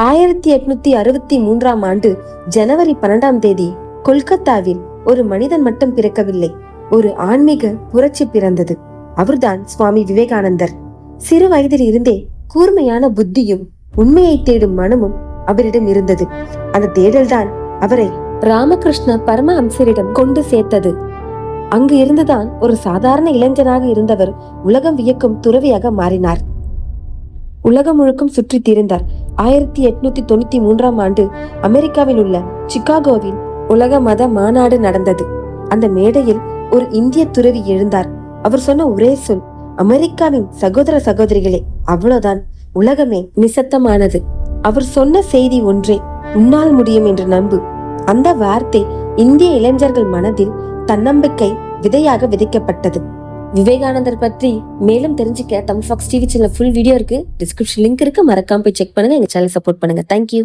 ஆயிரத்தி எட்நூத்தி அறுபத்தி மூன்றாம் ஆண்டு ஜனவரி பன்னெண்டாம் தேதி கொல்கத்தாவில் ஒரு மனிதன் மட்டும் பிறக்கவில்லை ஒரு ஆன்மீக புரட்சி பிறந்தது. அவர்தான் சுவாமி விவேகானந்தர். சிறு வயதில் இருந்தே கூர்மையான புத்தியும் உண்மையை தேடும் மனமும் அவரிடம் இருந்தது. அந்த தேடல்தான் அவரை ராமகிருஷ்ண பரமஹம்சரிடம் கொண்டு சேர்த்தது. அங்கு இருந்துதான் ஒரு சாதாரண இளைஞனாக இருந்தவர் உலகம் வியக்கும் துறவியாக மாறினார். உலகம் முழுக்கும் சுற்றி திரிந்தார். ஆயிரத்தி எட்நூத்தி தொண்ணூத்தி மூன்றாம் ஆண்டு அமெரிக்காவில் உள்ள சிகாகோவில் உலக மத மாநாடு நடந்தது. அந்த மேடையில் ஒரு இந்திய துறவி எழுந்தார். அவர் சொன்ன ஒரே சொல் அமெரிக்காவின் சகோதர சகோதரிகளே அவ்வளவுதான். உலகமே நிசத்தமானது அவர் சொன்ன செய்தி ஒன்றே உன்னால் முடியும் என்று நம்பு. அந்த வார்த்தை இந்திய இளைஞர்கள் மனதில் தன்னம்பிக்கை விதையாக விதைக்கப்பட்டது. விவேகானந்தர் பற்றி மேலும் தெரிஞ்சுக்க Tamil Fox TV channel full video இருக்கு. டிஸ்கிரிப்ஷன் லிங்க் இருக்கு. மறக்காம போய் செக் பண்ணுங்க. எங்க சேனல் சப்போர்ட் பண்ணுங்க. தேங்க்யூ